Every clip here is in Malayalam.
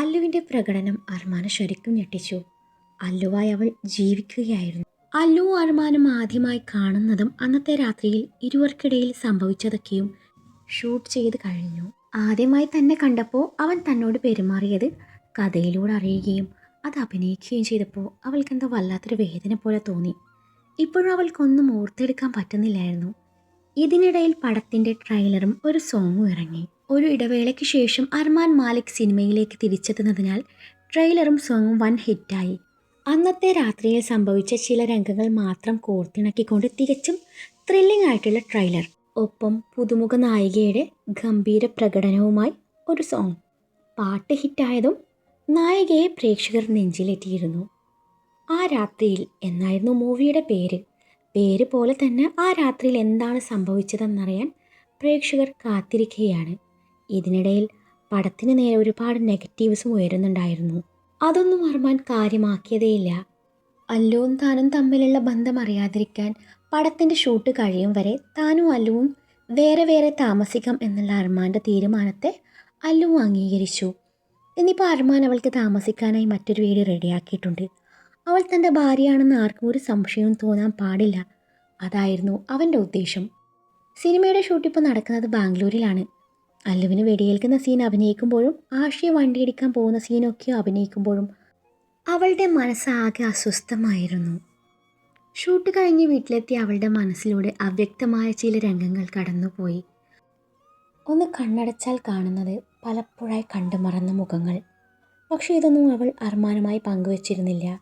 അല്ലുവിന്റെ പ്രകടനം അർമാന ശരിക്കും ഞെട്ടിച്ചു. അല്ലുവായി അവൾ ജീവിക്കുകയായിരുന്നു. അല്ലു അർമാനും ആദ്യമായി കാണുന്നതും അന്നത്തെ രാത്രിയിൽ ഇരുവർക്കിടയിൽ സംഭവിച്ചതൊക്കെയും ഷൂട്ട് ചെയ്ത് കഴിഞ്ഞു. ആദ്യമായി തന്നെ കണ്ടപ്പോൾ അവൻ തന്നോട് പെരുമാറിയത് കഥയിലൂടെ അറിയുകയും അത് അഭിനയിക്കുകയും ചെയ്തപ്പോൾ അവൾക്കെന്തോ വല്ലാത്തൊരു വേദന പോലെ തോന്നി. ഇപ്പോഴും അവൾക്കൊന്നും ഓർത്തെടുക്കാൻ പറ്റുന്നില്ലായിരുന്നു. ഇതിനിടയിൽ പടത്തിന്റെ ട്രെയിലറും ഒരു സോങ്ങും ഇറങ്ങി. ഒരു ഇടവേളയ്ക്ക് ശേഷം അർമാൻ മാലിക് സിനിമയിലേക്ക് തിരിച്ചെത്തുന്നതിനാൽ ട്രെയിലറും സോങ്ങും വൻ ഹിറ്റായി. അന്നത്തെ രാത്രിയിൽ സംഭവിച്ച ചില രംഗങ്ങൾ മാത്രം കോർത്തിണക്കിക്കൊണ്ട് തികച്ചും ത്രില്ലിംഗ് ആയിട്ടുള്ള ട്രെയിലർ. ഒപ്പം പുതുമുഖ നായികയുടെ ഗംഭീര പ്രകടനവുമായി ഒരു സോങ്. പാട്ട് ഹിറ്റായതും നായികയെ പ്രേക്ഷകർ നെഞ്ചിലെത്തിയിരുന്നു ആ രാത്രിയിൽ എന്നായിരുന്നു മൂവിയുടെ പേര്? പേര് പോലെ തന്നെ ആ രാത്രിയിൽ എന്താണ് സംഭവിച്ചതെന്നറിയാൻ പ്രേക്ഷകർ കാത്തിരിക്കുകയാണ്. ഇതിനിടയിൽ പടത്തിന് നേരെ ഒരുപാട് നെഗറ്റീവ്സും ഉയരുന്നുണ്ടായിരുന്നു. അതൊന്നും അർമാൻ കാര്യമാക്കിയതേയില്ല. അല്ലുവും താനും തമ്മിലുള്ള ബന്ധം അറിയാതിരിക്കാൻ പടത്തിന്റെ ഷൂട്ട് കഴിയും വരെ താനും അല്ലുവും വേറെ വേറെ താമസിക്കാം എന്നുള്ള അർമാന്റെ തീരുമാനത്തെ അല്ലുവും അംഗീകരിച്ചു. ഇന്നിപ്പോൾ അർമാൻ അവൾക്ക് താമസിക്കാനായി മറ്റൊരു വീട് റെഡിയാക്കിയിട്ടുണ്ട്. അവൾ തന്റെ ഭാര്യയാണെന്ന് ആർക്കും ഒരു സംശയവും തോന്നാൻ പാടില്ല. അതായിരുന്നു അവന്റെ ഉദ്ദേശം. സിനിമയുടെ ഷൂട്ട് ഇപ്പോൾ നടക്കുന്നത് ബാംഗ്ലൂരിലാണ്. അല്ലുവിന് വെടിയേൽക്കുന്ന സീൻ അഭിനയിക്കുമ്പോഴും ആഷിയെ വണ്ടിയെടുക്കാൻ പോകുന്ന സീനൊക്കെ അഭിനയിക്കുമ്പോഴും അവളുടെ മനസ്സാകെ അസ്വസ്ഥമായിരുന്നു. ഷൂട്ട് കഴിഞ്ഞ് വീട്ടിലെത്തി അവളുടെ മനസ്സിലൂടെ അവ്യക്തമായ ചില രംഗങ്ങൾ കടന്നുപോയി. ഒന്ന് കണ്ണടച്ചാൽ കാണുന്നത് പലപ്പോഴായി കണ്ടു മറന്ന മുഖങ്ങൾ. പക്ഷേ ഇതൊന്നും അവൾ അർമാനമായി പങ്കുവച്ചിരുന്നില്ല.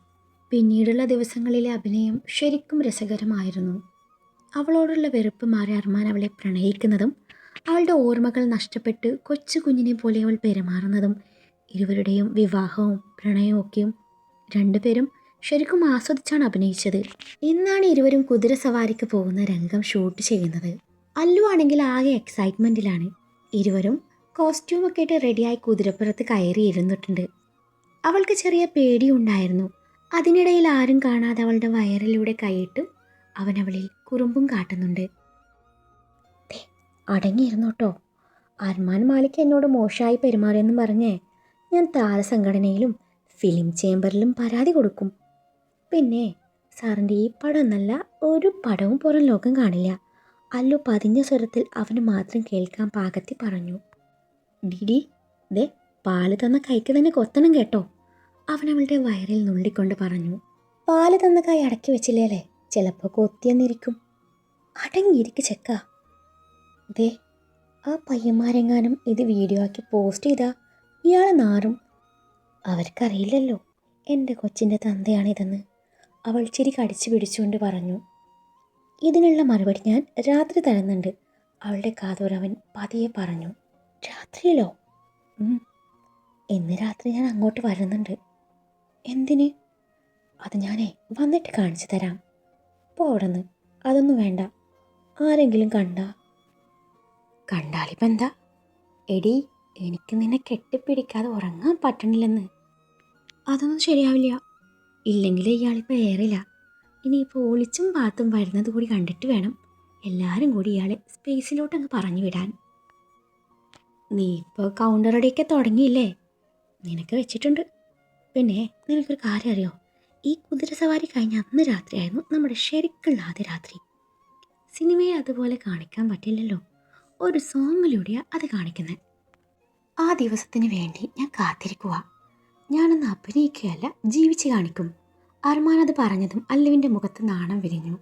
പിന്നീടുള്ള ദിവസങ്ങളിലെ അഭിനയം ശരിക്കും രസകരമായിരുന്നു. അവളോടുള്ള വെറുപ്പ് മാറി അർമാൻ അവളെ പ്രണയിക്കുന്നതും അവളുടെ ഓർമ്മകൾ നഷ്ടപ്പെട്ട് കൊച്ചു കുഞ്ഞിനെ പോലെ അവൾ പെരുമാറുന്നതും ഇരുവരുടെയും വിവാഹവും പ്രണയവും ഒക്കെയും രണ്ടുപേരും ശരിക്കും ആസ്വദിച്ചാണ് അഭിനയിച്ചത്. ഇന്നാണ് ഇരുവരും കുതിര സവാരിക്ക് പോകുന്ന രംഗം ഷൂട്ട് ചെയ്യുന്നത്. അല്ലു ആണെങ്കിൽ ആകെ എക്സൈറ്റ്മെന്റിലാണ് ഇരുവരും കോസ്റ്റ്യൂമൊക്കെ ഇട്ട് റെഡിയായി കുതിരപ്പുറത്ത് കയറി ഇരുന്നിട്ടുണ്ട്. അവൾക്ക് ചെറിയ പേടിയുണ്ടായിരുന്നു. അതിനിടയിൽ ആരും കാണാതെ അവളുടെ വയറിലൂടെ കൈയിട്ട് അവൻ അവളിൽ കുറുമ്പും കാട്ടുന്നുണ്ട്. ദേ, അടങ്ങിയിരുന്നോട്ടോ. അർമാൻ മാലിക് എന്നോട് മോശമായി പെരുമാറിയെന്നും പറഞ്ഞേ ഞാൻ താരസംഘടനയിലും ഫിലിം ചേമ്പറിലും പരാതി കൊടുക്കും. പിന്നെ സാറിന്റെ ഈ പടം എന്നല്ല ഒരു പടവും പുറം ലോകം കാണില്ല. അല്ലു പതിഞ്ഞ സ്വരത്തിൽ അവന് മാത്രം കേൾക്കാൻ പാകത്തി പറഞ്ഞു. ഡിഡി ദേ പാൽ തന്ന കൈക്ക് തന്നെ കൊത്തണം കേട്ടോ അവൻ അവളുടെ വയറിൽ നുള്ളിക്കൊണ്ട് പറഞ്ഞു. പാൽ തന്ന കൈ അടക്കി വെച്ചില്ലേ ചിലപ്പോൾ കൊത്തിയെന്നിരിക്കും. അടങ്ങിയിരിക്ക് ചെക്ക ദേ ആ പയ്യന്മാരെങ്ങാനും ഇത് വീഡിയോ ആക്കി പോസ്റ്റ് ചെയ്താ ഇയാൾ നാറും. അവർക്കറിയില്ലല്ലോ എന്റെ കൊച്ചിന്റെ തന്തയാണിതെന്ന്. അവൾ ചിരി കടിച്ചു പിടിച്ചുകൊണ്ട് പറഞ്ഞു ഇതിനുള്ള മറുപടി ഞാൻ രാത്രി തരുന്നുണ്ട് അവളുടെ കാതോരവൻ പതിയെ പറഞ്ഞു. രാത്രിയിലോ? ഇന്ന് രാത്രി ഞാൻ അങ്ങോട്ട് വരുന്നുണ്ട്. എന്തിന്? അത് ഞാനേ വന്നിട്ട് കാണിച്ചു തരാം. പോടന്ന് അതൊന്നും വേണ്ട. ആരെങ്കിലും കണ്ട കണ്ടാലിപ്പം എന്താ എടി എനിക്ക് നിന്നെ കെട്ടിപ്പിടിക്കാതെ ഉറങ്ങാൻ പറ്റണില്ലെന്ന്. അതൊന്നും ശരിയാവില്ല. ഇല്ലെങ്കിൽ ഇയാളിപ്പോൾ ഏറില്ല. ഇനിയിപ്പോൾ ഒളിച്ചും പാത്തും വരുന്നത് കൂടി കണ്ടിട്ട് വേണം എല്ലാവരും കൂടി ഇയാളെ സ്പേസിലോട്ട് അങ്ങ് പറഞ്ഞു വിടാൻ. നീ ഇപ്പോൾ കൗണ്ടറടിയൊക്കെ തുടങ്ങിയില്ലേ? നിനക്ക് വെച്ചിട്ടുണ്ട്. പിന്നെ നിനക്കൊരു കാര്യം അറിയോ? ഈ കുതിര സവാരി കഴിഞ്ഞ അന്ന് രാത്രിയായിരുന്നു നമ്മുടെ ശരിക്കുള്ള ആദ്യ രാത്രി. സിനിമയെ അതുപോലെ കാണിക്കാൻ പറ്റില്ലല്ലോ. ഒരു സോങ്ങിലൂടെയാണ് അത് കാണിക്കുന്നത് ആ ദിവസത്തിന് വേണ്ടി ഞാൻ കാത്തിരിക്കുക ഞാനൊന്ന് അഭിനയിക്കുകയല്ല ജീവിച്ച് കാണിക്കും. അർമാൻ അത് പറഞ്ഞതും അല്ലുവിന്റെ മുഖത്ത് നാണം വിരിഞ്ഞു.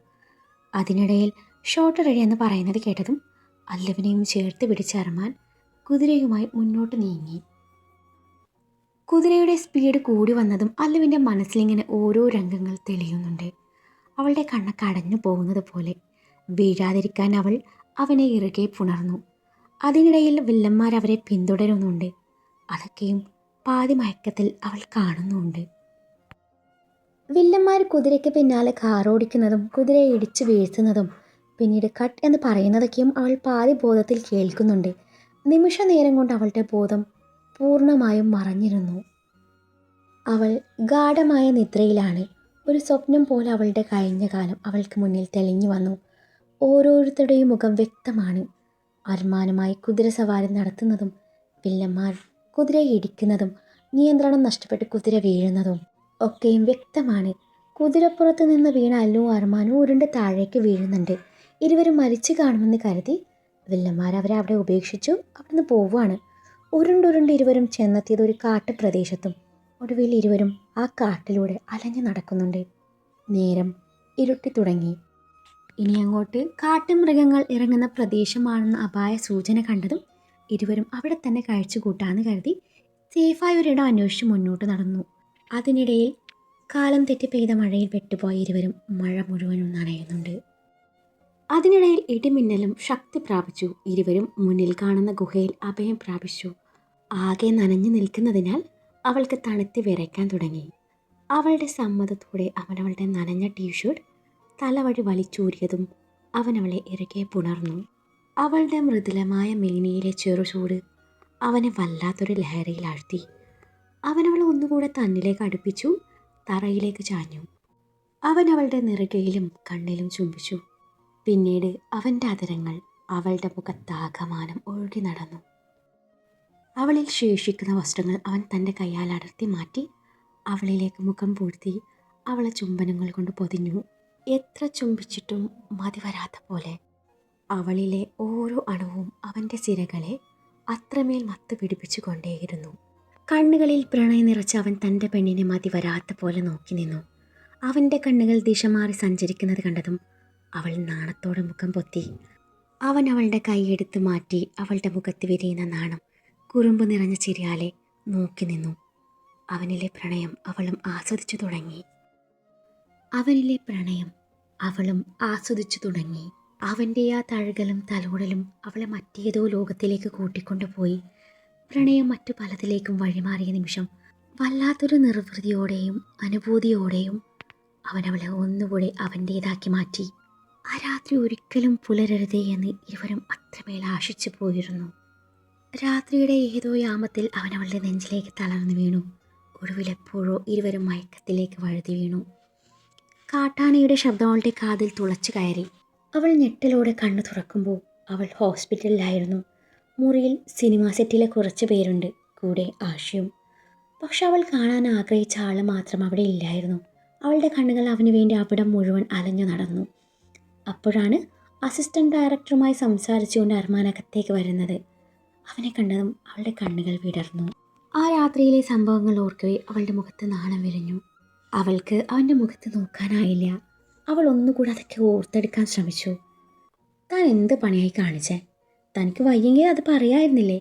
അതിനിടയിൽ ഷോട്ട് റെഡി എന്ന് പറയുന്നത് കേട്ടതും അല്ലുവിനെയും ചേർത്ത് പിടിച്ച അർമാൻ കുതിരയുമായി മുന്നോട്ട് നീങ്ങി. കുതിരയുടെ സ്പീഡ് കൂടി വന്നതും അല്ലുവിന്റെ മനസ്സിലിങ്ങനെ ഓരോ രംഗങ്ങൾ തെളിയുന്നുണ്ട്. അവളുടെ കണ്ണൊക്കെ അടഞ്ഞു പോകുന്നത് പോലെ. വീഴാതിരിക്കാൻ അവൾ അവനെ ഇറുകെ പുണർന്നു. അതിനിടയിൽ വില്ലന്മാർ അവരെ പിന്തുടരുന്നുണ്ട്. അതൊക്കെയും പാതി മയക്കത്തിൽ അവൾ കാണുന്നുണ്ട്. വില്ലന്മാർ കുതിരയ്ക്ക് പിന്നാലെ കാറോടിക്കുന്നതും കുതിരയെ ഇടിച്ചു വീഴ്ത്തുന്നതും പിന്നീട് കട്ട് എന്ന് പറയുന്നതൊക്കെയും അവൾ പാതി ബോധത്തിൽ കേൾക്കുന്നുണ്ട്. നിമിഷ നേരം കൊണ്ട് അവളുടെ ബോധം പൂർണമായും മറഞ്ഞിരുന്നു. അവൾ ഗാഠമായ നിദ്രയിലാണ്. ഒരു സ്വപ്നം പോലെ അവളുടെ കഴിഞ്ഞ കാലം അവൾക്ക് മുന്നിൽ തെളിഞ്ഞു വന്നു. ഓരോരുത്തരുടെയും മുഖം വ്യക്തമാണ്. അർമാനമായി കുതിര സവാരി നടത്തുന്നതും വില്ലന്മാർ കുതിരയെ ഇടിക്കുന്നതും നിയന്ത്രണം നഷ്ടപ്പെട്ട് കുതിര വീഴുന്നതും ഒക്കെയും വ്യക്തമാണ്. കുതിരപ്പുറത്ത് നിന്ന് വീണ അല്ലു അർമാനും ഉരുണ്ട് താഴേക്ക് വീഴുന്നുണ്ട്. ഇരുവരും മരിച്ചു കാണുമെന്ന് കരുതി വില്ലന്മാർ അവരെ അവിടെ ഉപേക്ഷിച്ചു അവിടുന്ന് പോവുകയാണ്. ഉരുണ്ടുരുണ്ട് ഇരുവരും ചെന്നെത്തിയത് ഒരു കാട്ടുപ്രദേശത്തും. ഒടുവിൽ ഇരുവരും ആ കാട്ടിലൂടെ അലഞ്ഞു നടക്കുന്നുണ്ട്. നേരം ഇരുട്ടി തുടങ്ങി. ഇനി അങ്ങോട്ട് കാട്ടുമൃഗങ്ങൾ ഇറങ്ങുന്ന പ്രദേശമാണെന്ന അപായ സൂചന കണ്ടതും ഇരുവരും അവിടെ തന്നെ കഴിച്ചു കൂട്ടാന്ന് കരുതി സേഫായ ഒരിടം അന്വേഷിച്ച് മുന്നോട്ട് നടന്നു. അതിനിടയിൽ കാലം തെറ്റി പെയ്ത മഴയിൽ പെട്ടുപോയ ഇരുവരും മഴ മുഴുവനും നനയുന്നുണ്ട്. അതിനിടയിൽ ഇടിമിന്നലും ശക്തി പ്രാപിച്ചു. ഇരുവരും മുന്നിൽ കാണുന്ന ഗുഹയിൽ അഭയം പ്രാപിച്ചു. ആകെ നനഞ്ഞു നിൽക്കുന്നതിനാൽ അവൾക്ക് തണുത്തി വിറയ്ക്കാൻ തുടങ്ങി. അവളുടെ സമ്മതത്തോടെ അവൾ അവളുടെ നനഞ്ഞ ടീഷർട്ട് തലവഴി വലിച്ചൂരിയതും അവൻ അവളെ ഇറുകെ പുണർന്നു. അവളുടെ മൃദുലമായ മേനിയിലെ ചെറുചൂട് അവനെ വല്ലാത്തൊരു ലഹരിയിൽ ആഴ്ത്തി. അവനവളെ ഒന്നുകൂടെ തന്നിലേക്ക് അടുപ്പിച്ചു തറയിലേക്ക് ചാഞ്ഞു. അവൻ അവളുടെ നെറുകയിലും കണ്ണിലും ചുംബിച്ചു. പിന്നീട് അവന്റെ അതരങ്ങൾ അവളുടെ മുഖത്താകമാനം ഒഴുകി നടന്നു. അവളിൽ ശേഷിക്കുന്ന വസ്ത്രങ്ങൾ അവൻ തന്റെ കൈയാൽ അടർത്തി മാറ്റി അവളിലേക്ക് മുഖം പൂഴ്ത്തി അവളെ ചുംബനങ്ങൾ കൊണ്ട് പൊതിഞ്ഞു. എത്ര ചുംബിച്ചിട്ടും മതി വരാത്ത പോലെ. അവളിലെ ഓരോ അണുവും അവന്റെ സിരകളെ അത്രമേൽ മത്ത് പിടിപ്പിച്ചു കൊണ്ടേയിരുന്നു. കണ്ണുകളിൽ പ്രണയം നിറച്ച് അവൻ തന്റെ പെണ്ണിനെ മതി വരാത്ത പോലെ നോക്കി നിന്നു. അവന്റെ കണ്ണുകൾ ദിശ മാറി സഞ്ചരിക്കുന്നത് കണ്ടതും അവൾ നാണത്തോടെ മുഖം പൊത്തി. അവൻ അവളുടെ കൈയെടുത്ത് മാറ്റി അവളുടെ മുഖത്ത് വിരിയുന്ന നാണം കുറുമ്പ് നിറഞ്ഞ ചിരിയാലെ നോക്കി നിന്നു. അവനിലെ പ്രണയം അവളും ആസ്വദിച്ചു തുടങ്ങി. അവനിലെ പ്രണയം അവളും ആസ്വദിച്ചു തുടങ്ങി. അവന്റെ ആ തഴുകലും തലോടലും അവളെ മറ്റേതോ ലോകത്തിലേക്ക് കൂട്ടിക്കൊണ്ടുപോയി. പ്രണയം മറ്റു പലതിലേക്കും വഴിമാറിയ നിമിഷം വല്ലാത്തൊരു നിർവൃതിയോടെയും അനുഭൂതിയോടെയും അവൻ അവളെ ഒന്നുകൂടെ അവന്റേതാക്കി മാറ്റി. ആ രാത്രി ഒരിക്കലും പുലരരുതേ എന്ന് ഇരുവരും അത്രമേൽ ആശിച്ചു പോയിരുന്നു. രാത്രിയുടെ ഏതോ യാമത്തിൽ അവൻ അവളുടെ നെഞ്ചിലേക്ക് തളർന്നു വീണു. ഒടുവിലെപ്പോഴോ ഇരുവരും മയക്കത്തിലേക്ക് വഴുതി വീണു. കാട്ടാനയുടെ ശബ്ദം അവളുടെ കാതിൽ തുളച്ചു കയറി. അവൾ ഞെട്ടലോടെ കണ്ണു തുറക്കുമ്പോൾ അവൾ ഹോസ്പിറ്റലിലായിരുന്നു. മുറിയിൽ സിനിമാ സെറ്റിലെ കുറച്ച് പേരുണ്ട് കൂടെ ആശയും. പക്ഷെ അവൾ കാണാൻ ആഗ്രഹിച്ച ആൾ മാത്രം അവിടെ ഇല്ലായിരുന്നു. അവളുടെ കണ്ണുകൾ അവന് വേണ്ടി അവിടം മുഴുവൻ അലഞ്ഞു നടന്നു. അപ്പോഴാണ് അസിസ്റ്റന്റ് ഡയറക്ടറുമായി സംസാരിച്ചുകൊണ്ട് അർമാനകത്തേക്ക് വരുന്നത്. അവനെ കണ്ടതും അവളുടെ കണ്ണുകൾ വിടർന്നു. ആ രാത്രിയിലെ സംഭവങ്ങൾ ഓർക്കവേ അവളുടെ മുഖത്ത് നാണം വിരിഞ്ഞു. അവൾക്ക് അവന്റെ മുഖത്ത് നോക്കാനായില്ല. അവൾ ഒന്നുകൂടെ അതൊക്കെ ഓർത്തെടുക്കാൻ ശ്രമിച്ചു. താൻ എന്ത് പണിയായി കാണിച്ചേ? തനിക്ക് വയ്യെങ്കിൽ അത് പറയായിരുന്നില്ലേ?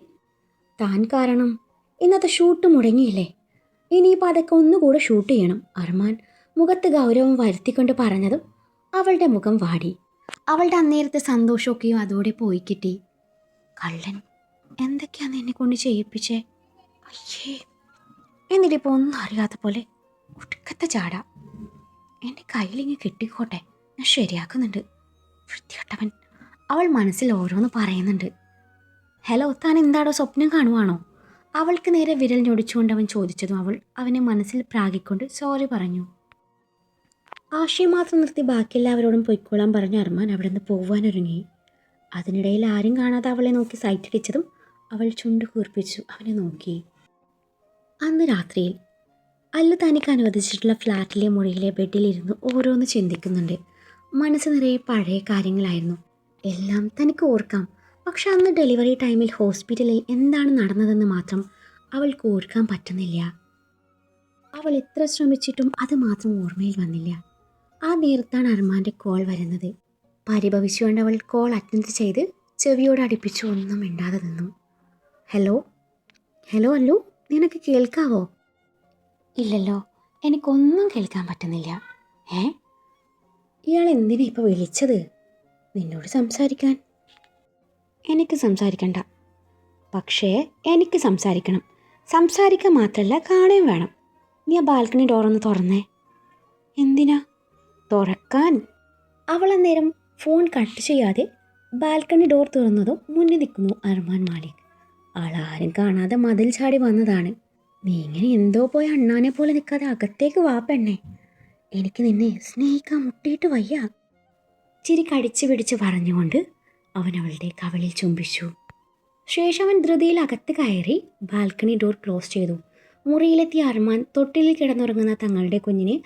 താൻ കാരണം ഇന്നത്തെ ഷൂട്ട് മുടങ്ങിയില്ലേ? ഇനിയിപ്പോൾ അതൊക്കെ ഒന്നുകൂടെ ഷൂട്ട് ചെയ്യണം. അർമാൻ മുഖത്ത് ഗൗരവം വരുത്തിക്കൊണ്ട് പറഞ്ഞതും അവളുടെ മുഖം വാടി. അവളുടെ അന്നേരത്തെ സന്തോഷമൊക്കെയും അതോടെ പോയി കിട്ടി. കള്ളൻ എന്തൊക്കെയാണ് എന്നെ കൊണ്ട് ചെയ്യിപ്പിച്ചേ? അയ്യേ എന്നിട്ടിപ്പോൾ ഒന്നും അറിയാത്ത പോലെ ഒടുക്കത്തെ ചാട. എന്റെ കയ്യിലിങ്ങ് കിട്ടിക്കോട്ടെ. ഞാൻ ശരിയാക്കുന്നുണ്ട്. വൃത്തികെട്ടവൻ. അവൾ മനസ്സിൽ ഓരോന്ന് പറയുന്നുണ്ട്. ഹലോ താൻ എന്താടോ സ്വപ്നം കാണുവാണോ? അവൾക്ക് നേരെ വിരൽ ഞൊടിച്ചുകൊണ്ട് അവൻ ചോദിച്ചതും അവൾ അവനെ മനസ്സിൽ പ്രാഗിക്കൊണ്ട് സോറി പറഞ്ഞു. ആശയം മാത്രം നിർത്തി ബാക്കിയെല്ലാവരോടും പൊയ്ക്കോളാൻ പറഞ്ഞ അർമാൻ അവിടെ നിന്ന് പോവാനൊരുങ്ങി. അതിനിടയിൽ ആരും കാണാതെ അവളെ നോക്കി സൈറ്റടിച്ചതും അവൾ ചുണ്ട് കൂർപ്പിച്ചു അവനെ നോക്കി. അന്ന് രാത്രിയിൽ അല്ലു തനിക്ക് അനുവദിച്ചിട്ടുള്ള ഫ്ലാറ്റിലെ മുറിയിലെ ബെഡിലിരുന്ന് ഓരോന്ന് ചിന്തിക്കുന്നുണ്ട്. മനസ്സ് നിറയെ പഴയ കാര്യങ്ങളായിരുന്നു. എല്ലാം തനിക്ക് ഓർക്കാം. പക്ഷെ അന്ന് ഡെലിവറി ടൈമിൽ ഹോസ്പിറ്റലിൽ എന്താണ് നടന്നതെന്ന് മാത്രം അവൾക്ക് ഓർക്കാൻ പറ്റുന്നില്ല. അവൾ എത്ര ശ്രമിച്ചിട്ടും അത് മാത്രം ഓർമ്മയിൽ വന്നില്ല. ആ നേരത്താണ് അർമാന്റെ കോൾ വരുന്നത്. പരിഭവിച്ചുകൊണ്ട് അവൾ കോൾ അറ്റൻഡ് ചെയ്ത് ചെവിയോട് അടുപ്പിച്ച് ഒന്നും മിണ്ടാതെ നിന്നു. ഹലോ? ഹലോ അല്ലു? നിനക്ക് കേൾക്കാവോ? ഇല്ലല്ലോ. എനിക്കൊന്നും കേൾക്കാൻ പറ്റുന്നില്ല. ഏ? ഇയാൾ എന്തിനാ ഇപ്പോൾ വിളിച്ചത്? നിന്നോട് സംസാരിക്കാൻ. എനിക്ക് സംസാരിക്കണ്ട. പക്ഷേ എനിക്ക് സംസാരിക്കണം. സംസാരിക്കാൻ മാത്രമല്ല കാണുകയും വേണം. നീ ആ ബാൽക്കണി ഡോറൊന്ന് തുറന്നേ. എന്തിനാ? തുറക്കാൻ? അവൾ അന്നേരം ഫോൺ കട്ട് ചെയ്യാതെ ബാൽക്കണി ഡോർ തുറന്നതും മുന്നിൽ നിൽക്കുന്നു അർമാൻ മാലിക്. ആരും കാണാതെ മതിൽ ചാടി വന്നതാണ്. നീ ഇങ്ങനെ എന്തോ പോയ അണ്ണാനെ പോലെ നിൽക്കാതെ അകത്തേക്ക് വാ പെണ്ണേ. എനിക്ക് നിന്നെ സ്നേഹിക്കാൻ മുട്ടിയിട്ട് വയ്യ. ചിരി കടിച്ചു പിടിച്ച് പറഞ്ഞുകൊണ്ട് അവൻ അവളുടെ കവളിൽ ചുംബിച്ചു. ശേഷം അവൻ ധൃതിയിൽ അകത്ത് കയറി ബാൽക്കണി ഡോർ ക്ലോസ് ചെയ്തു. മുറിയിലെത്തിയ അർമാൻ തൊട്ടിലിൽ കിടന്നുറങ്ങുന്ന തങ്ങളുടെ കുഞ്ഞിനെ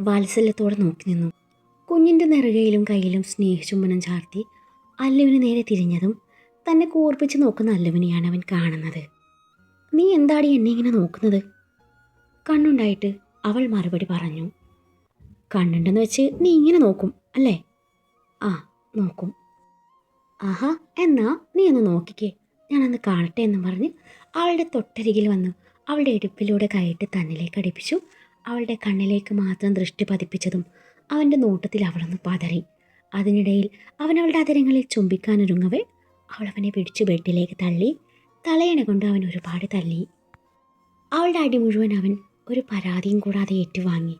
വാത്സല്യത്തോടെ നോക്കി നിന്നു. കുഞ്ഞിന്റെ നെറുകയിലും കയ്യിലും സ്നേഹചുംബനം ചാർത്തി അല്ലുവിന് നേരെ തിരിഞ്ഞതും തന്നെ കൂർപ്പിച്ച് നോക്കുന്ന അല്ലുവിനെയാണ് അവൻ കാണുന്നത്. നീ എന്താടി എന്നെ ഇങ്ങനെ നോക്കുന്നത്? കണ്ണുണ്ടായിട്ട് അവൾ മറുപടി പറഞ്ഞു. കണ്ണുണ്ടെന്ന് വെച്ച് നീ ഇങ്ങനെ നോക്കും അല്ലേ? ആ നോക്കും. ആഹാ എന്നാ നീ ഒന്ന് നോക്കിക്കേ. ഞാനൊന്ന് കാണട്ടെ എന്ന് പറഞ്ഞ് അവളുടെ തൊട്ടരികിൽ വന്ന് അവളുടെ ഇടുപ്പിലൂടെ കൈയിട്ട് തന്നിലേക്ക് അടിപ്പിച്ചു. അവളുടെ കണ്ണിലേക്ക് മാത്രം ദൃഷ്ടി പതിപ്പിച്ചതും അവന്റെ നോട്ടത്തിൽ അവളൊന്ന് പതറി. അതിനിടയിൽ അവൻ അവളുടെ അതിരങ്ങളിൽ ചുംബിക്കാനൊരുങ്ങവേ അവളവനെ പിടിച്ചു ബെഡിലേക്ക് തള്ളി തലയണ കൊണ്ട് അവൻ ഒരുപാട് തല്ലി. അവളുടെ അടി മുഴുവൻ അവൻ ഒരു പരാതിയും കൂടാതെ ഏറ്റുവാങ്ങി.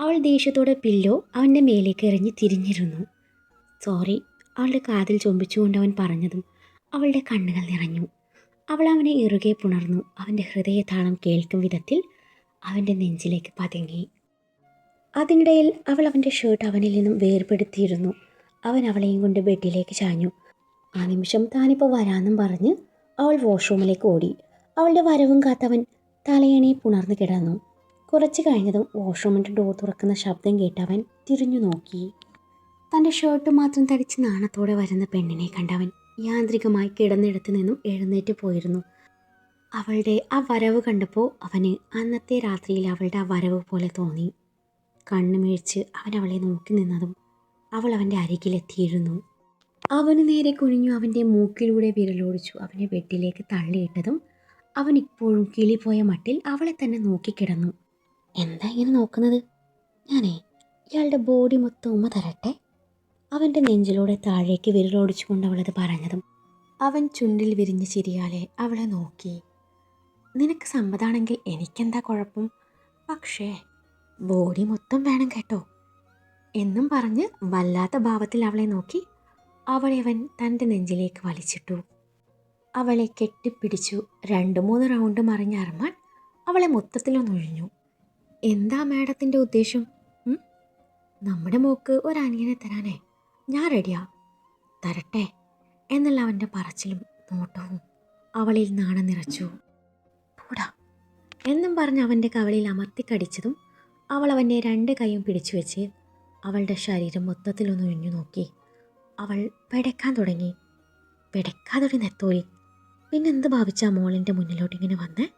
അവൾ ദേഷ്യത്തോടെ പില്ലോ അവന്റെ മേലേക്ക് എറിഞ്ഞ് തിരിഞ്ഞിരുന്നു. സോറി അവളുടെ കാതിൽ ചുംബിച്ചുകൊണ്ട് അവൻ പറഞ്ഞതും അവളുടെ കണ്ണുകൾ നിറഞ്ഞു. അവൾ അവനെ ഇറുകെ പുണർന്നു അവന്റെ ഹൃദയതാളം കേൾക്കും വിധത്തിൽ അവന്റെ നെഞ്ചിലേക്ക് പതുങ്ങി. അതിനിടയിൽ അവൾ അവന്റെ ഷർട്ട് അവനിൽ നിന്നും വേർപെടുത്തിയിരുന്നു. അവൻ അവളെയും കൊണ്ട് ബെഡിലേക്ക് ചാഞ്ഞു. ആ നിമിഷം താനിപ്പോൾ വരാമെന്നും പറഞ്ഞ് അവൾ വാഷ്റൂമിലേക്ക് ഓടി. അവളുടെ വരവും കാത്തവൻ തലയണി പുണർന്നു കിടന്നു. കുറച്ച് കഴിഞ്ഞതും വാഷ്റൂമിന്റെ ഡോർ തുറക്കുന്ന ശബ്ദം കേട്ടവൻ തിരിഞ്ഞു നോക്കി. തന്റെ ഷർട്ട് മാത്രം തടിച്ച് നാണത്തോടെ വരുന്ന പെണ്ണിനെ കണ്ടവൻ യാന്ത്രികമായി കിടന്നിടത്ത് നിന്നും എഴുന്നേറ്റ് പോയിരുന്നു. അവളുടെ ആ വരവ് കണ്ടപ്പോൾ അവന് അന്നത്തെ രാത്രിയിൽ അവളുടെ ആ വരവ് പോലെ തോന്നി. കണ്ണുമിഴിച്ച് അവൻ അവളെ നോക്കി നിന്നതും അവൾ അവന്റെ അരികിലെത്തിയിരുന്നു. അവന് നേരെ കുനിഞ്ഞു അവന്റെ മൂക്കിലൂടെ വിരലോടിച്ചു. അവനെ വെട്ടിലേക്ക് തള്ളിയിട്ടതും അവൻ ഇപ്പോഴും കിളിപോയ മട്ടിൽ അവളെ തന്നെ നോക്കിക്കിടന്നു. എന്താ ഇങ്ങനെ നോക്കുന്നത്? ഞാനേ ഇയാളുടെ ബോഡി മൊത്തം ഉമ്മ തരട്ടെ. അവന്റെ നെഞ്ചിലൂടെ താഴേക്ക് വിരലോടിച്ചുകൊണ്ട് അവളത് പറഞ്ഞതും അവൻ ചുണ്ടിൽ വിരിഞ്ഞ ചിരിയാലെ അവളെ നോക്കി. നിനക്ക് സമ്മതാണെങ്കിൽ എനിക്കെന്താ കുഴപ്പം? പക്ഷേ ബോഡി മൊത്തം വേണം കേട്ടോ. എന്നും പറഞ്ഞ് വല്ലാത്ത ഭാവത്തിൽ അവളെ നോക്കി അവളെ അവൻ തന്റെ നെഞ്ചിലേക്ക് വലിച്ചിട്ടു. അവളെ കെട്ടിപ്പിടിച്ചു രണ്ട് മൂന്ന് റൗണ്ട് മറിഞ്ഞ അർമാൻ അവളെ മൊത്തത്തിലൊന്നൊഴിഞ്ഞു എന്താ മാഡത്തിന്റെ ഉദ്ദേശം? നമ്മുടെ മോക്ക് ഒരനിയനെ തരാനേ. ഞാൻ റെഡിയാ തരട്ടെ എന്നുള്ള അവന്റെ പറച്ചിലും നോട്ടവും അവളിൽ നാണം നിറച്ചു. കൂടാ എന്നും പറഞ്ഞ് അവന്റെ കവളിൽ അമർത്തിക്കടിച്ചതും അവൾ അവന്റെ രണ്ട് കൈയും പിടിച്ചു വെച്ച് അവളുടെ ശരീരം മൊത്തത്തിലൊന്ന് ഒഴിഞ്ഞു നോക്കി. അവൾ പെടക്കാൻ തുടങ്ങി. പെടക്കാതൊരു നെത്തോലി. പിന്നെന്ത് ഭാവിച്ചാ മോളിന്റെ മുന്നിലോട്ട് ഇങ്ങനെ വന്ന്?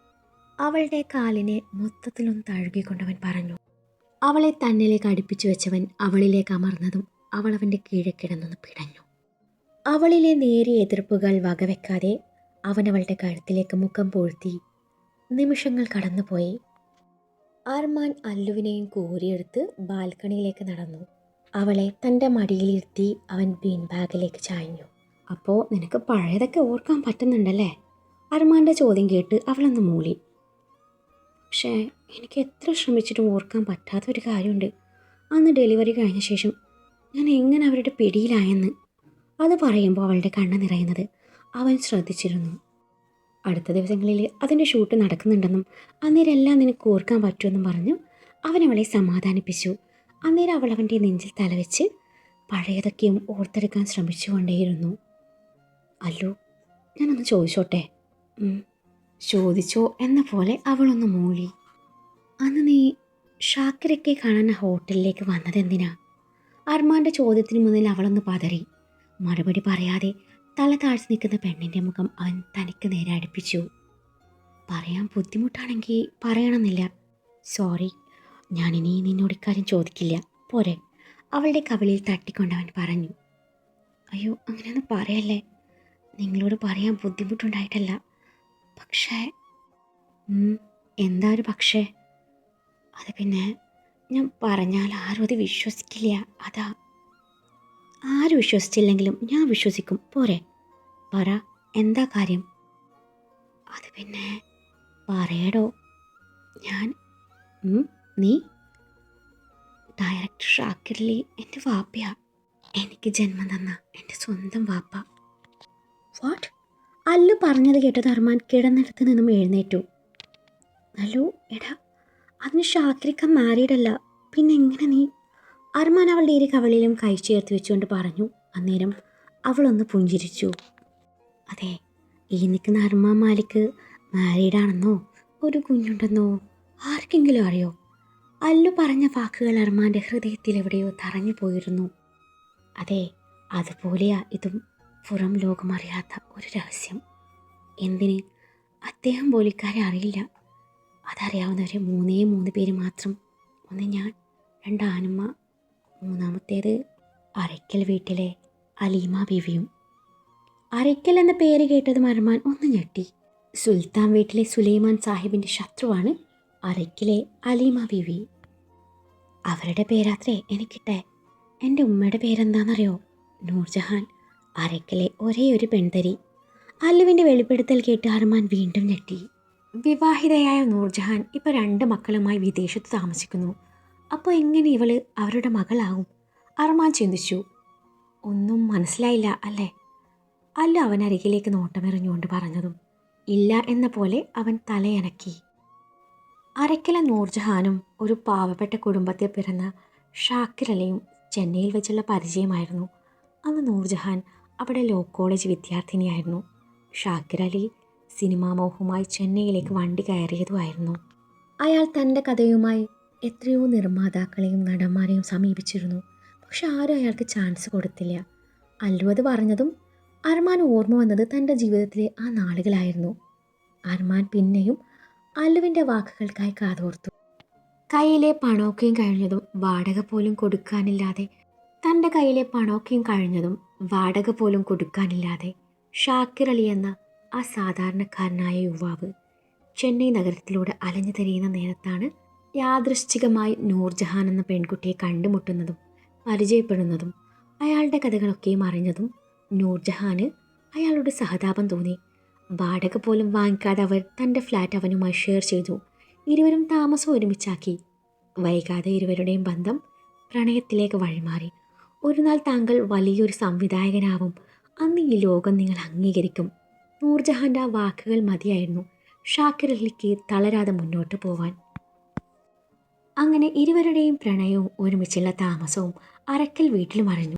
അവളുടെ കാലിനെ മൊത്തത്തിലൊന്ന് തഴുകിക്കൊണ്ടവൻ പറഞ്ഞു. അവളെ തന്നിലേക്ക് അടുപ്പിച്ചു വെച്ചവൻ അവളിലേക്ക് അമർന്നതും അവൾ അവന്റെ കീഴെ കിടന്നൊന്ന് പിടഞ്ഞു. അവളിലെ നേരിയ എതിർപ്പുകൾ വകവെക്കാതെ അവൻ അവളുടെ കഴുത്തിലേക്ക് മുഖം പൂഴ്ത്തി നിമിഷങ്ങൾ കടന്നുപോയി. ആർമാൻ അല്ലുവിനെയും കോരിയെടുത്ത് ബാൽക്കണിയിലേക്ക് നടന്നു. അവളെ തന്റെ മടിയിലിരുത്തി അവൻ ബീൻ ബാഗിലേക്ക് ചായഞ്ഞു അപ്പോൾ നിനക്ക് പഴയതൊക്കെ ഓർക്കാൻ പറ്റുന്നുണ്ടല്ലേ? അർമാന്റെ ചോദ്യം കേട്ട് അവളൊന്ന് മൂളി. പക്ഷേ എനിക്ക് എത്ര ശ്രമിച്ചിട്ടും ഓർക്കാൻ പറ്റാത്ത ഒരു കാര്യമുണ്ട്. അന്ന് ഡെലിവറി കഴിഞ്ഞ ശേഷം ഞാൻ എങ്ങനെ അവരുടെ പിടിയിലായെന്ന്. അത് പറയുമ്പോൾ അവളുടെ കണ്ണ് നിറയുന്നത് അവൻ ശ്രദ്ധിച്ചിരുന്നു. അടുത്ത ദിവസങ്ങളിൽ അതിന്റെ ഷൂട്ട് നടക്കുന്നുണ്ടെന്നും അന്നേരെല്ലാം നിനക്ക് ഓർക്കാൻ പറ്റുമെന്നും പറഞ്ഞു അവൻ അവളെ സമാധാനിപ്പിച്ചു. അന്നേരം അവൾ അവന്റെ നെഞ്ചിൽ തലവെച്ച് പഴയതൊക്കെയും ഓർത്തെടുക്കാൻ ശ്രമിച്ചുകൊണ്ടേയിരുന്നു അല്ലു ഞാനൊന്ന് ചോദിച്ചോട്ടെ? ചോദിച്ചോ എന്ന പോലെ അവളൊന്ന് മൂളി. അന്ന് നീ ഷാക്കിരക്കെ കാണാൻ ഹോട്ടലിലേക്ക് വന്നതെന്തിനാ അർമാന്റെ ചോദ്യത്തിന് മുന്നിൽ അവളൊന്ന് പതറി. മറുപടി പറയാതെ തല താഴ്ത്തി നിൽക്കുന്ന പെണ്ണിന്റെ മുഖം അവൻ തനിക്ക് നേരെ അടുപ്പിച്ചു. പറയാൻ ബുദ്ധിമുട്ടാണെങ്കിൽ പറയണമെന്നില്ല. സോറി. ഞാനിനി നിന്നോട് ഇക്കാര്യം ചോദിക്കില്ല. പോരെ. അവളുടെ കവിളിൽ തട്ടിക്കൊണ്ടവൻ പറഞ്ഞു. അയ്യോ അങ്ങനെയൊന്നും പറയല്ലേ. നിങ്ങളോട് പറയാൻ ബുദ്ധിമുട്ടുണ്ടായിട്ടല്ല. പക്ഷേ എന്താ ഒരു പക്ഷേ? അത് പിന്നെ ഞാൻ പറഞ്ഞാൽ ആരും അത് വിശ്വസിക്കില്ല. അതാ. ആരും വിശ്വസിച്ചില്ലെങ്കിലും ഞാൻ വിശ്വസിക്കും. പോരെ. പറ എന്താ കാര്യം? അത് പിന്നെ പറയടോ. ഞാൻ നീ? ഡയറക്ടർ ഷാക്കിർലി എന്റെ വാപ്പയാ. എനിക്ക് ജന്മം തന്ന എന്റെ സ്വന്തം വാപ്പ. വാട്ട് അല്ലു പറഞ്ഞത് കേട്ട ധർമാൻ കിടന്നിടത്ത് നിന്നും എഴുന്നേറ്റു. അല്ലു എടാ അതിന് ഷാക്കിരിക്ക മാരീഡല്ല പിന്നെ എങ്ങനെ നീ? അർമാൻ അവളുടെ ഇരു കവളിലും കൈ ചേർത്ത് വെച്ചുകൊണ്ട് പറഞ്ഞു. അന്നേരം അവളൊന്ന് പുഞ്ചിരിച്ചു. അതെ ഈ നിൽക്കുന്ന അർമാൻ മാലിക്ക് മാരീഡാണെന്നോ ഒരു കുഞ്ഞുണ്ടെന്നോ? ആർക്കെങ്കിലും അറിയോ? അല്ലു പറഞ്ഞ വാക്കുകൾ അർമാന്റെ ഹൃദയത്തിൽ എവിടെയോ തറഞ്ഞു പോയിരുന്നു. അതെ അതുപോലെയാ ഇതും പുറം ലോകമറിയാത്ത ഒരു രഹസ്യം. എന്തിന്? അദ്ദേഹം പോലിക്കാരെ അറിയില്ല. അതറിയാവുന്നവരെ മൂന്നേ മൂന്ന് പേര് മാത്രം. ഒന്ന് ഞാൻ രണ്ട് ആനുമ്മ മൂന്നാമത്തേത് അരയ്ക്കൽ വീട്ടിലെ അലീമ ബീവിയും. അരയ്ക്കൽ എന്ന പേര് കേട്ടത് മർമാൻ ഒന്ന് ഞെട്ടി. സുൽത്താൻ വീട്ടിലെ സുലൈമാൻ സാഹിബിന്റെ ശത്രുവാണ് അരയ്ക്കിലെ അലീമ ബിവി. അവരുടെ പേരാത്രേ എനിക്കിട്ടെ. എന്റെ ഉമ്മയുടെ പേരെന്താണെന്നറിയോ നൂർജഹാൻ അരക്കിലെ ഒരേ ഒരു പെൺതരി. അല്ലുവിന്റെ വെളിപ്പെടുത്തൽ കേട്ട് അർമാൻ വീണ്ടും ഞെട്ടി. വിവാഹിതയായ നൂർജഹാൻ ഇപ്പോൾ രണ്ട് മക്കളുമായി വിദേശത്ത് താമസിക്കുന്നു. അപ്പോൾ എങ്ങനെ ഇവൾ അവരുടെ മകളാകും? അർമാൻ ചിന്തിച്ചു. ഒന്നും മനസ്സിലായില്ല അല്ലേ? അല്ല അവൻ അരികിലേക്ക് നോട്ടമെറിഞ്ഞുകൊണ്ട് പറഞ്ഞതും ഇല്ല എന്ന പോലെ അവൻ തലയനക്കി. അരക്കല നൂർജഹാനും ഒരു പാവപ്പെട്ട കുടുംബത്തിൽ പിറന്ന ഷാക്കിർ അലിയും ചെന്നൈയിൽ വെച്ചുള്ള പരിചയമായിരുന്നു. അന്ന് നൂർജഹാൻ അവിടെ ലോ കോളേജ് വിദ്യാർത്ഥിനിയായിരുന്നു. ഷാക്കിർ അലി സിനിമാ മോഹുമായി ചെന്നൈയിലേക്ക് വണ്ടി കയറിയതുമായിരുന്നു. അയാൾ തന്റെ കഥയുമായി എത്രയോ നിർമ്മാതാക്കളെയും നടന്മാരെയും സമീപിച്ചിരുന്നു. പക്ഷെ ആരും അയാൾക്ക് ചാൻസ് കൊടുത്തില്ല. അല്ലു അത് പറഞ്ഞതും അർമാൻ ഓർമ്മ വന്നത് തന്റെ ജീവിതത്തിലെ ആ നാളുകളായിരുന്നു. അർമാൻ പിന്നെയും അല്ലുവിന്റെ വാക്കുകൾക്കായി കാതോർത്തു. കയ്യിലെ പണമൊക്കെയും കഴിഞ്ഞതും വാടക പോലും കൊടുക്കാനില്ലാതെ തന്റെ കയ്യിലെ പണമൊക്കെയും കഴിഞ്ഞതും വാടക പോലും കൊടുക്കാനില്ലാതെ ഷാക്കിർ അലി എന്ന ആ സാധാരണക്കാരനായ യുവാവ് ചെന്നൈ നഗരത്തിലൂടെ അലഞ്ഞു തിരിയുന്ന നേരത്താണ് യാദൃശ്ചികമായി നൂർജഹാൻ എന്ന പെൺകുട്ടിയെ കണ്ടുമുട്ടുന്നതും പരിചയപ്പെടുന്നതും അയാളുടെ കഥകളൊക്കെയും അറിഞ്ഞതും നൂർജഹാന് അയാളുടെ സഹതാപം തോന്നി. വാടക പോലും വാങ്ങിക്കാതെ അവർ തന്റെ ഫ്ലാറ്റ് അവനുമായി ഷെയർ ചെയ്തു. ഇരുവരും താമസം ഒരുമിച്ചാക്കി. വൈകാതെ ഇരുവരുടെയും ബന്ധം പ്രണയത്തിലേക്ക് വഴിമാറി. ഒരു നാൾ താങ്കൾ വലിയൊരു സംവിധായകനാവും. അന്ന് ഈ ലോകം നിങ്ങൾ അംഗീകരിക്കും. നൂർജഹാന്റെ ആ വാക്കുകൾ മതിയായിരുന്നു. ഷാക്കിർ അലിക്ക് തളരാതെ മുന്നോട്ട് പോവാൻ. അങ്ങനെ ഇരുവരുടെയും പ്രണയവും ഒരുമിച്ചുള്ള താമസവും അരക്കൽ വീട്ടിലും അറിഞ്ഞു.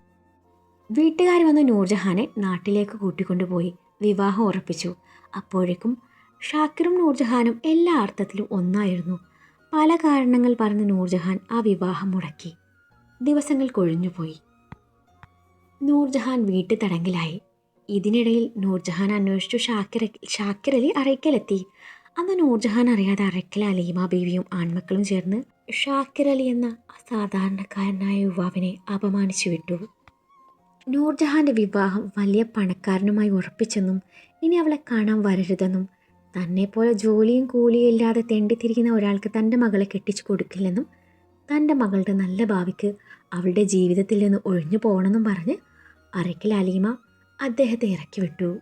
വീട്ടുകാർ വന്ന് നൂർജഹാനെ നാട്ടിലേക്ക് കൂട്ടിക്കൊണ്ടുപോയി. വിവാഹം ഉറപ്പിച്ചു. അപ്പോഴേക്കും ഷാക്കിറും നൂർജഹാനും എല്ലാ അർത്ഥത്തിലും ഒന്നായിരുന്നു. പല കാരണങ്ങൾ പറഞ്ഞ് നൂർജഹാൻ ആ വിവാഹം മുടക്കി. ദിവസങ്ങൾ കൊഴിഞ്ഞുപോയി. നൂർജഹാൻ വീട്ടു തടങ്കിലായി. ഇതിനിടയിൽ നൂർജഹാൻ അന്വേഷിച്ചു ഷാക്കിർ ഷാക്കിർ അലി അറയ്ക്കലെത്തി. അന്ന് നൂർജഹാൻ അറിയാതെ അറയ്ക്കൽ അലീമ ബീവിയും ആൺമക്കളും ചേർന്ന് ഷാക്കിർ അലി എന്ന അസാധാരണക്കാരനായ യുവാവിനെ അപമാനിച്ചു വിട്ടു. നൂർജഹാന്റെ വിവാഹം വലിയ പണക്കാരനുമായി ഉറപ്പിച്ചെന്നും ഇനി അവളെ കാണാൻ വരരുതെന്നും തന്നെപ്പോലെ ജോലിയും കൂലിയും ഇല്ലാതെ തെണ്ടിത്തിരിക്കുന്ന ഒരാൾക്ക് തന്റെ മകളെ കെട്ടിച്ചു കൊടുക്കില്ലെന്നും തന്റെ മകളുടെ നല്ല ഭാവിക്ക് അവളുടെ ജീവിതത്തിൽ നിന്ന് ഒഴിഞ്ഞു പോകണമെന്നും പറഞ്ഞ് അരക്കിൽ അലീമ അദ്ദേഹത്തെ ഇറക്കി വിട്ടു.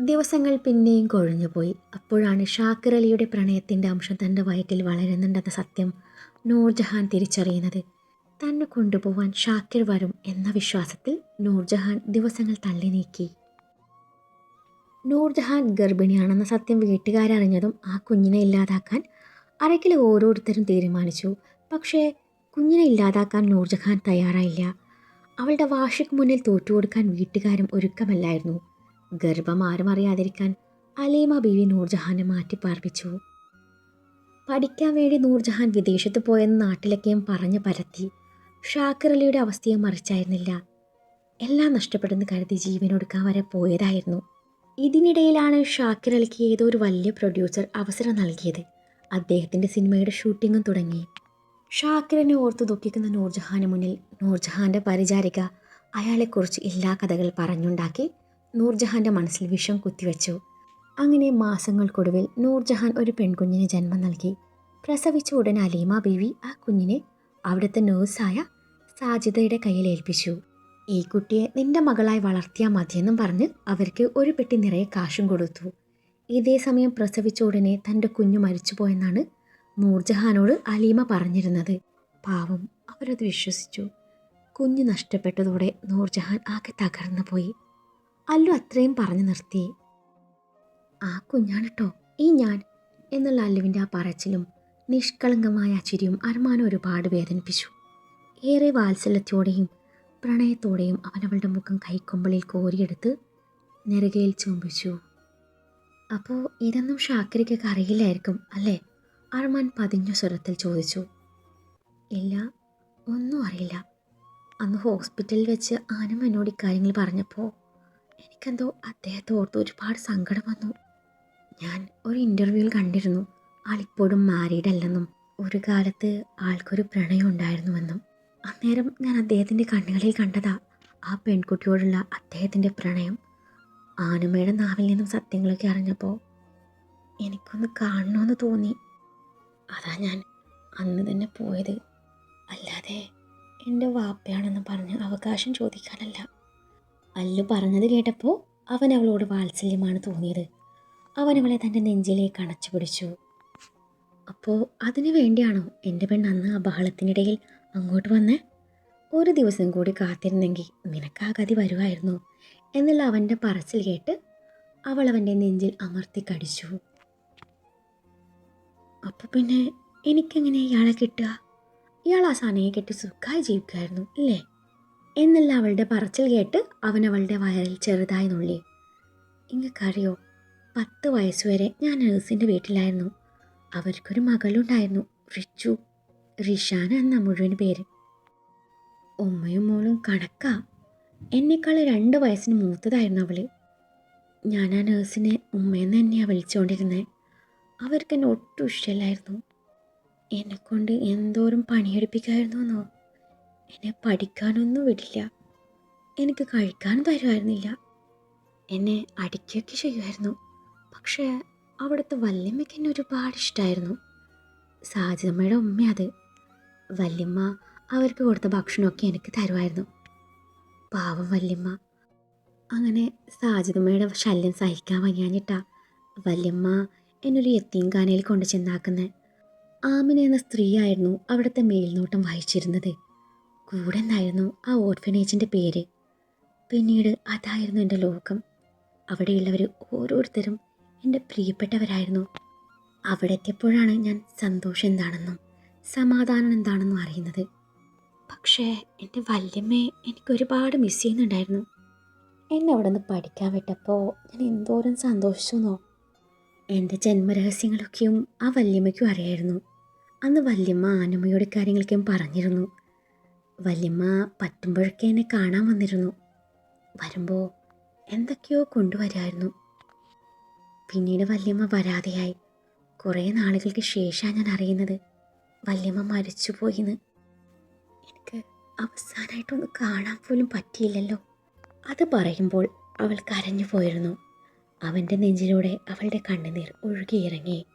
ദിവസങ്ങൾ പിന്നെയും കൊഴിഞ്ഞുപോയി അപ്പോഴാണ് ഷാക്കിർ അലിയുടെ പ്രണയത്തിന്റെ അംശം തന്റെ വയറ്റിൽ വളരുന്നുണ്ടെന്ന സത്യം നൂർജഹാൻ തിരിച്ചറിയുന്നത്. തന്നെ കൊണ്ടുപോവാൻ ഷാക്കിർ വരും എന്ന വിശ്വാസത്തിൽ നൂർജഹാൻ ദിവസങ്ങൾ തള്ളി നീക്കി. നൂർജഹാൻ ഗർഭിണിയാണെന്ന സത്യം വീട്ടുകാരറിഞ്ഞതും ആ കുഞ്ഞിനെ ഇല്ലാതാക്കാൻ അരക്കിൽ ഓരോരുത്തരും തീരുമാനിച്ചു. പക്ഷേ കുഞ്ഞിനെ ഇല്ലാതാക്കാൻ നൂർജഹാൻ തയ്യാറായില്ല. അവളുടെ വാശിക്ക് മുന്നിൽ തോറ്റുകൊടുക്കാൻ വീട്ടുകാരും ഒരുക്കമല്ലായിരുന്നു. ഗർഭം ആരും അറിയാതിരിക്കാൻ അലീമ ബീവി നൂർജഹാനെ മാറ്റി പാർപ്പിച്ചു. പഠിക്കാൻ വേണ്ടി നൂർജഹാൻ വിദേശത്ത് പോയെന്ന് നാട്ടിലൊക്കെയും പറഞ്ഞു പരത്തി. ഷാക്കിർ അലിയുടെ അവസ്ഥയും മറിച്ചായിരുന്നില്ല. എല്ലാം നഷ്ടപ്പെടുന്ന കരുതി ജീവനൊടുക്കാൻ വരെ പോയതായിരുന്നു. ഇതിനിടയിലാണ് ഷാക്കിർ അലിക്ക് ഏതോ ഒരു വലിയ പ്രൊഡ്യൂസർ അവസരം നൽകിയത്. അദ്ദേഹത്തിന്റെ സിനിമയുടെ ഷൂട്ടിങ്ങും തുടങ്ങി. ഷാക്കിറിനെ ഓർത്ത് ദുഃഖിക്കുന്ന നൂർജഹാന് മുന്നിൽ നൂർജഹാന്റെ പരിചാരിക അയാളെക്കുറിച്ച് എല്ലാ കഥകൾ പറഞ്ഞുണ്ടാക്കി നൂർജഹാന്റെ മനസ്സിൽ വിഷം കുത്തിവെച്ചു. അങ്ങനെ മാസങ്ങൾക്കൊടുവിൽ നൂർജഹാൻ ഒരു പെൺകുഞ്ഞിന് ജന്മം നൽകി. പ്രസവിച്ച ഉടൻ അലീമ ബീവി ആ കുഞ്ഞിനെ അവിടുത്തെ നേഴ്സായ സാജിദയുടെ കയ്യിൽ ഏൽപ്പിച്ചു. ഈ കുട്ടിയെ നിന്റെ മകളായി വളർത്തിയാൽ മതിയെന്നും പറഞ്ഞ് അവർക്ക് ഒരു പെട്ടി നിറയെ കാശും കൊടുത്തു. ഇതേ സമയം പ്രസവിച്ച ഉടനെ തന്റെ കുഞ്ഞു മരിച്ചുപോയെന്നാണ് നൂർജഹാനോട് അലീമ പറഞ്ഞിരുന്നത്. പാവം അവരത് വിശ്വസിച്ചു. കുഞ്ഞ് നഷ്ടപ്പെട്ടതോടെ നൂർജഹാൻ ആകെ തകർന്നു പോയി. അല്ലു അത്രയും പറഞ്ഞു നിർത്തി. ആ കുഞ്ഞാണ് കേട്ടോ ഈ ഞാൻ എന്നുള്ള അല്ലുവിന്റെ ആ പറച്ചിലും നിഷ്കളങ്കമായ ചിരിയും അർമാനെ ഒരുപാട് വേദനിപ്പിച്ചു. ഏറെ വാത്സല്യത്തോടെയും പ്രണയത്തോടെയും അവൻ അവളുടെ മുഖം കൈക്കൊമ്പളിൽ കോരിയെടുത്ത് നെറുകയിൽ ചുംബിച്ചു. അപ്പോൾ ഇതൊന്നും ഷാക്കിരിക്കൊക്കെ അറിയില്ലായിരിക്കും അല്ലേ? അർമാൻ പതിഞ്ഞ സ്വരത്തിൽ ചോദിച്ചു. ഇല്ല ഒന്നും അറിയില്ല. അന്ന് ഹോസ്പിറ്റലിൽ വെച്ച് ആനും എന്നോട് ഇക്കാര്യങ്ങൾ പറഞ്ഞപ്പോൾ എനിക്കെന്തോ അദ്ദേഹത്തെ ഓർത്ത് ഒരുപാട് സങ്കടം വന്നു. ഞാൻ ഒരു ഇന്റർവ്യൂവിൽ കണ്ടിരുന്നു ആളിപ്പോഴും മാരീഡ് അല്ലെന്നും ഒരു കാലത്ത് ആൾക്കൊരു പ്രണയം ഉണ്ടായിരുന്നുവെന്നും. അന്നേരം ഞാൻ അദ്ദേഹത്തിന്റെ കണ്ണുകളിൽ കണ്ടതാ ആ പെൺകുട്ടിയോടുള്ള അദ്ദേഹത്തിന്റെ പ്രണയം. ആനുമയുടെ നാവിൽ നിന്നും സത്യങ്ങളൊക്കെ അറിഞ്ഞപ്പോൾ എനിക്കൊന്ന് കാണണമെന്ന് തോന്നി. അതാ ഞാൻ അന്ന് തന്നെ പോയത്. അല്ലാതെ എന്റെ വാപ്പയാണെന്ന് പറഞ്ഞ് അവകാശം ചോദിക്കാനല്ല. അല്ലു പറഞ്ഞത് കേട്ടപ്പോൾ അവൻ അവളോട് വാത്സല്യമാണ് തോന്നിയത്. അവൻ അവളെ തന്റെ നെഞ്ചിലേക്ക് അണച്ചു പിടിച്ചു. അപ്പോൾ അതിനു വേണ്ടിയാണോ എന്റെ പെണ്ണ് അന്ന് ആ ബഹളത്തിനിടയിൽ അങ്ങോട്ട് വന്നേ. ഒരു ദിവസം കൂടി കാത്തിരുന്നെങ്കിൽ നിനക്ക് ആ ഗതി വരുമായിരുന്നു എന്നുള്ള അവന്റെ പറച്ചിൽ കേട്ട് അവൾ അവന്റെ നെഞ്ചിൽ അമർത്തി കടിച്ചു. അപ്പോൾ പിന്നെ എനിക്കെങ്ങനെ ഇയാളെ കിട്ടുക? ഇയാൾ ആ സാധനയെ കെട്ടി സുഖമായി ജീവിക്കുമായിരുന്നു ഇല്ലേ? എന്നുള്ള അവളുടെ പറച്ചിൽ കേട്ട് അവൻ അവളുടെ വയറിൽ ചെറുതായി നുള്ളി. ഇങ്ങക്കറിയോ പത്ത് വയസ്സുവരെ ഞാൻ നേഴ്സിന്റെ വീട്ടിലായിരുന്നു. അവർക്കൊരു മകളുണ്ടായിരുന്നു റിച്ചു. റിഷാന എന്ന മുഴുവൻ പേര്. ഉമ്മയും മോളും കണക്കാ. എന്നെക്കാൾ രണ്ട് വയസ്സിന് മൂത്തതായിരുന്നു അവൾ. ഞാൻ ആ നേഴ്സിനെ ഉമ്മയെന്ന് തന്നെയാണ് വിളിച്ചുകൊണ്ടിരുന്നത് അവർക്ക് എന്നെ ഒട്ടും ഇഷ്ടമല്ലായിരുന്നു എന്നെക്കൊണ്ട് എന്തോരം പണിയെടുപ്പിക്കായിരുന്നു എന്നോ പഠിക്കാനൊന്നും വിടില്ല. എനിക്ക് കഴിക്കാനും തരുമായിരുന്നില്ല. എന്നെ അടിക്കുകയൊക്കെ ചെയ്യുമായിരുന്നു. പക്ഷേ അവിടുത്തെ വല്യമ്മയ്ക്ക് എന്നെ ഒരുപാട് ഇഷ്ടമായിരുന്നു സാജിതമ്മയുടെ ഉമ്മ അത്. വല്യമ്മ അവർക്ക് കൊടുത്ത ഭക്ഷണമൊക്കെ എനിക്ക് തരുമായിരുന്നു. പാവം വല്യമ്മ. അങ്ങനെ സാജിതമ്മയുടെ ശല്യം സഹിക്കാൻ വയ്യാഞ്ഞിട്ടാ വല്യമ്മ എന്നൊരു യത്തീംഖാനയിൽ കൊണ്ട് ചെന്നാക്കുന്നത് ആമിന എന്ന സ്ത്രീയായിരുന്നു അവിടുത്തെ മേൽനോട്ടം വഹിച്ചിരുന്നത്. കൂടെ നിന്നായിരുന്നു ആ ഓർഫനേജിന്റെ പേര്. പിന്നീട് അതായിരുന്നു എന്റെ ലോകം. അവിടെയുള്ളവർ ഓരോരുത്തരും എന്റെ പ്രിയപ്പെട്ടവരായിരുന്നു. അവിടെ എത്തിയപ്പോഴാണ് ഞാൻ സന്തോഷം എന്താണെന്നും. സമാധാനം എന്താണെന്നും അറിയുന്നത്? പക്ഷേ എന്റെ വല്യമ്മയെ എനിക്ക് ഒരുപാട് മിസ് ചെയ്യുന്നുണ്ടായിരുന്നു. എന്നെ അവിടെ നിന്ന് പഠിക്കാൻ വിട്ടപ്പോൾ ഞാൻ എന്തോരം സന്തോഷിച്ചു എന്നോ എന്റെ ജന്മരഹസ്യങ്ങളൊക്കെയും ആ വല്യമ്മയ്ക്കും അറിയായിരുന്നു. അന്ന് വല്യമ്മ ആനമ്മയുടെ കാര്യങ്ങളൊക്കെയും പറഞ്ഞിരുന്നു. വല്യമ്മ പറ്റുമ്പോഴൊക്കെ എന്നെ കാണാൻ വന്നിരുന്നു. വരുമ്പോൾ എന്തൊക്കെയോ കൊണ്ടുവരായിരുന്നു. പിന്നീട് വല്യമ്മ വരാതെയായി. കുറേ നാളുകൾക്ക് ശേഷമാണ് ഞാൻ അറിയുന്നത്. വല്യമ്മ മരിച്ചുപോയിന്ന്. എനിക്ക് അവസാനമായിട്ടൊന്ന് കാണാൻ പോലും പറ്റിയില്ലല്ലോ. അത് പറയുമ്പോൾ അവൾ കരഞ്ഞു പോയിരുന്നു അവന്റെ നെഞ്ചിലൂടെ അവളുടെ കണ്ണുനീർ ഒഴുകിയിറങ്ങി.